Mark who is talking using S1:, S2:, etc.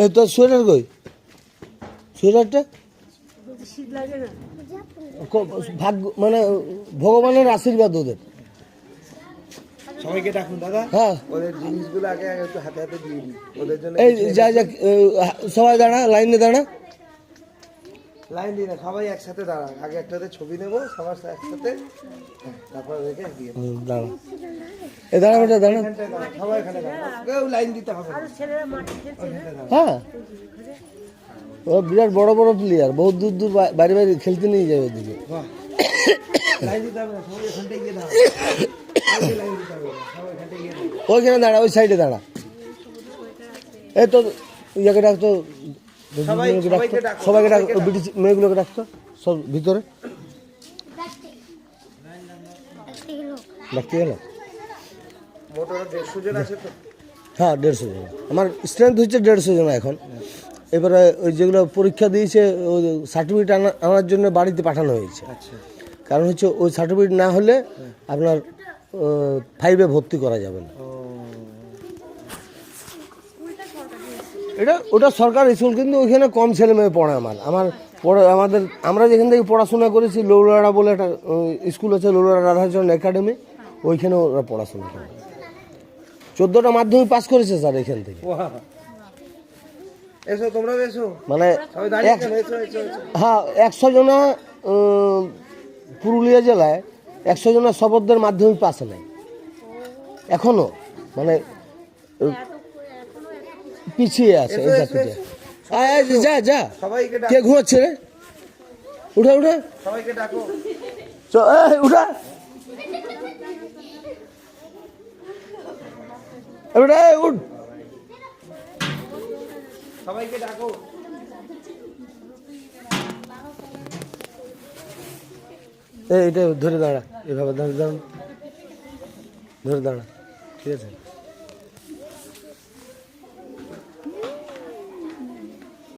S1: এই তোর সোয়েটার কই? সোয়েটারটা? ভাগ্য মানে ভগবানের আশীর্বাদ ওদের।
S2: সবাইকে ডাকুন দাদা।
S1: হ্যাঁ।
S2: ওদের জিনিসগুলো আগে আগে একটু হাতে হাতে দিয়ে দিন। ওদের জন্য
S1: এই যা যা সবাই দাঁড়া লাইনে দাঁড়া।
S2: লাইন দিন না, সবাই একসাথে দাঁড়ান। আগে একটাতে ছবি নেব সবার সাথে একসাথে। হ্যাঁ, তারপর দিয়ে
S1: এ বেটা
S2: দাঁড়ান, সবাই এখানে কেউ লাইন দিতে হবে
S1: হ্যাঁ। ও বিরাট বড় বড় প্লেয়ার বহুত দূর দূর বা- বাড়ি বাড়ি খেলতে নিয়ে যাবে ওদিকে। ওইখানে দাঁড়া ওই সাইডে দাঁড়া। এই তো ইয়াকে মেয়েগুলোকে
S2: সবাইকে। ডাকো
S1: ব্রিটিশ মেয়েগুলোকে ডাকতো সব ভিতরে। ডাকতে গেল। হ্যাঁ দেড়শো জন। আমার স্ট্রেংথ হচ্ছে দেড়শো জন এখন। এবারে ওই যেগুলো পরীক্ষা দিয়েছে ওই সার্টিফিকেট আনার জন্য বাড়িতে পাঠানো হয়েছে।
S2: আচ্ছা।
S1: কারণ হচ্ছে ওই সার্টিফিকেট না হলে আপনার ফাইভে ভর্তি করা যাবে না। এটা ওটা সরকার স্কুল কিন্তু ওইখানে কম ছেলে মেয়ে পড়ে আমার। আমার পড়ে আমাদের আমরা যেখান থেকে পড়াশোনা করেছি লৌলাড়া বলে একটা স্কুল আছে লৌলাড়া রাধাচরণ একাডেমি ওইখানে ওরা পড়াশোনা করে। চোদ্দোটা মাধ্যমিক পাস করেছে স্যার এখান থেকে। মানে হ্যাঁ একশো জনা পুরুলিয়া জেলায় একশো জনা শপথদের মাধ্যমিক পাস নেই এখনও মানে পিছিয়ে আছে যা যা। কে ঘুমাচ্ছে রে? উঠা উঠা।
S2: সবাইকে ডাকো।
S1: উঠা। উঠা, উঠ।
S2: সবাইকে ডাকো।
S1: এটা ধরে দাঁড়া এভাবে ধরে দাঁড়া। ধরে দাঁড়া ঠিক আছে?